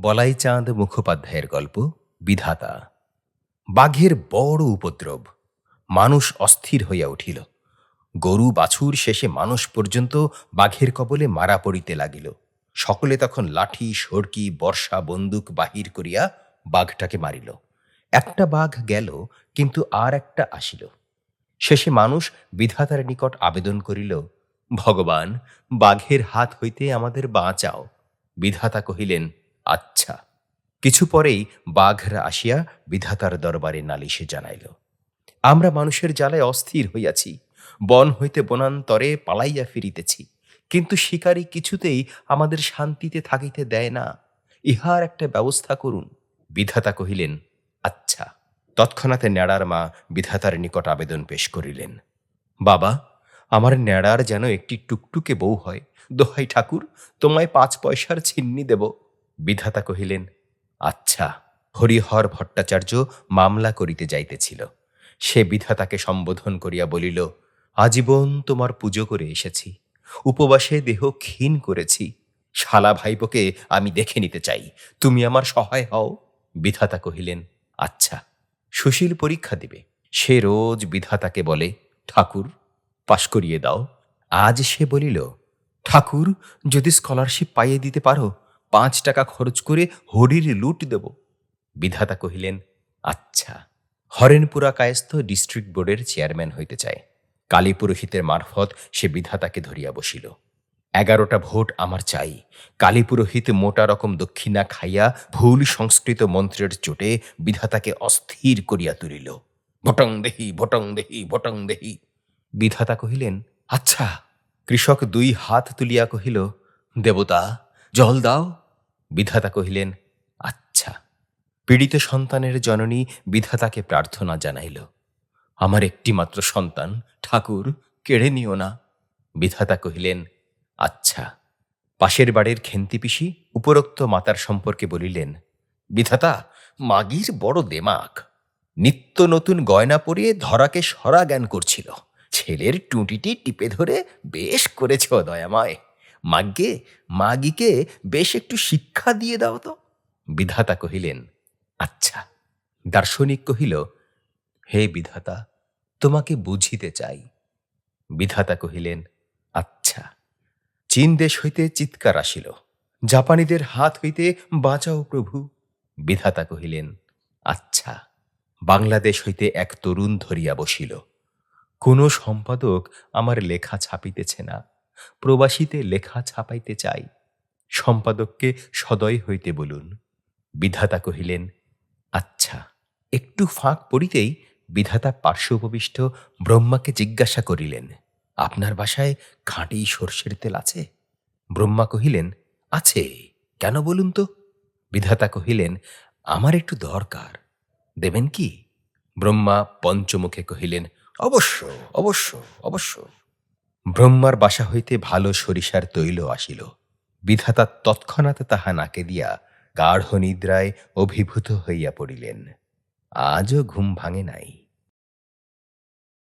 বলাই চাঁদ মুখোপাধ্যায়ের গল্প, বিধাতা। বাঘের বড় উপদ্রব। মানুষ অস্থির হইয়া উঠিল। গরু বাছুর শেষে মানুষ পর্যন্ত বাঘের কবলে মারা পড়িতে লাগিল। সকলে তখন লাঠি সড়কি বর্ষা, বন্দুক বাহির করিয়া বাঘটাকে মারিল। একটা বাঘ গেল, কিন্তু আর একটা আসিল। শেষে মানুষ বিধাতার নিকট আবেদন করিল, ভগবান, বাঘের হাত হইতে আমাদের বাঁচাও। বিধাতা কহিলেন আচ্ছা। কিছু পরেই বাঘরা আসিয়া বিধাতার দরবারে নালিশে জানাইল, আমরা মানুষের জ্বালায় অস্থির হইয়াছি। বন হইতে বনান্তরে পালাইয়া ফিরিতেছি। কিন্তু শিকারী কিছুতেই আমাদের শান্তিতে থাকিতে দেয় না। ইহার একটা ব্যবস্থা করুন। বিধাতা কহিলেন আচ্ছা। তৎক্ষণাতে ন্যাড়ার মা বিধাতার নিকট আবেদন পেশ করিলেন, বাবা, আমার ন্যাড়ার যেন একটি টুকটুকে বউ হয়। দোহাই ঠাকুর, তোমায় পাঁচ পয়সার ছিন্নি দেব। বিধাতা কহিলেন আচ্ছা হরিহর ভট্টাচার্য মামলা করিতে যাইতেছিল। সে বিধাতাকে সম্বোধন করিয়া বলিল, আজীবন তোমার পুজো করে এসেছি। উপবাসে দেহ ক্ষীণ করেছি। শালা ভাইপোকে আমি দেখে নিতে চাই। তুমি আমার সহায় হও। বিধাতা কহিলেন আচ্ছা সুশীল পরীক্ষা দিবে। সে রোজ বিধাতাকে বলে, ঠাকুর, পাশ করিয়ে দাও। আজ সে বলিল, ঠাকুর, যদি স্কলারশিপ পাইয়ে দিতে পারো পাঁচ টাকা খরচ করে হরির লুট দেব। বিধাতা কহিলেন আচ্ছা হরেনপুরা কায়স্থ ডিস্ট্রিক্ট বোর্ডের চেয়ারম্যান হইতে চায় কালী পুরোহিতের মারফত সে বিধাতাকে ধরিয়া বসিল। এগারোটা ভোট আমার চাই। কালী পুরোহিত মোটা রকম দক্ষিণা খাইয়া ভুল সংস্কৃত মন্ত্রের চোটে বিধাতাকে অস্থির করিয়া তুলিল। ভটং দেহি ভটং দেহি ভটং দেহি। বিধাতা কহিলেন আচ্ছা কৃষক দুই হাত তুলিয়া কহিল, দেবতা জল দাও। বিধাতা কহিলেন আচ্ছা। পীড়িত সন্তানের জননী বিধাতাকে প্রার্থনা জানাইল। আমার একটিমাত্র সন্তান, ঠাকুর, কেড়ে নিও না। বিধাতা কহিলেন আচ্ছা। পাশের বাড়ির খেন্তি পিসি উপরোক্ত মাতার সম্পর্কে বলিলেন, বিধাতা, মাগির বড় দেমাক। নিত্য নতুন গয়না পরিয়ে ধরাকে সরা জ্ঞান করছিল। ছেলের টুঁটিটি টিপে ধরে বেশ করেছ দয়াময়। মাগ্গে মাগিকে বেশ একটু শিক্ষা দিয়ে দাও তো। বিধাতা কহিলেন আচ্ছা। দার্শনিক কহিল, হে বিধাতা, তোমাকে বুঝিতে চাই। বিধাতা কহিলেন আচ্ছা। চীন দেশ হইতে চিৎকার আসিল। জাপানিদের হাত হইতে বাঁচাও প্রভু। বিধাতা কহিলেন আচ্ছা। বাংলাদেশ হইতে এক তরুণ ধরিয়া বসিল। কোনো সম্পাদক আমার লেখা ছাপিতেছে না। প্রবাসীতে লেখা ছাপাইতে চাই। সম্পাদককে সদয় হইতে বলুন। বিধাতা কহিলেন আচ্ছা একটু ফাঁক পড়িতেই বিধাতা পার্শ্ব উপবিষ্ট ব্রহ্মাকে জিজ্ঞাসা করিলেন, আপনার বাসায় খাঁটি সর্ষের তেল আছে? ব্রহ্মা কহিলেন, আছে, কেন বলুন তো? বিধাতা কহিলেন, আমার একটু দরকার, দেবেন কি? ব্রহ্মা পঞ্চমুখে কহিলেন, অবশ্য অবশ্য অবশ্য। ব্রহ্মার বাসা হইতে ভালো সরিষার তৈল আসিল। বিধাতা তৎক্ষণাৎ তাহা নাকে দিয়া গাঢ় নিদ্রায় অভিভূত হইয়া পড়িলেন। আজও ঘুম ভাঙে নাই।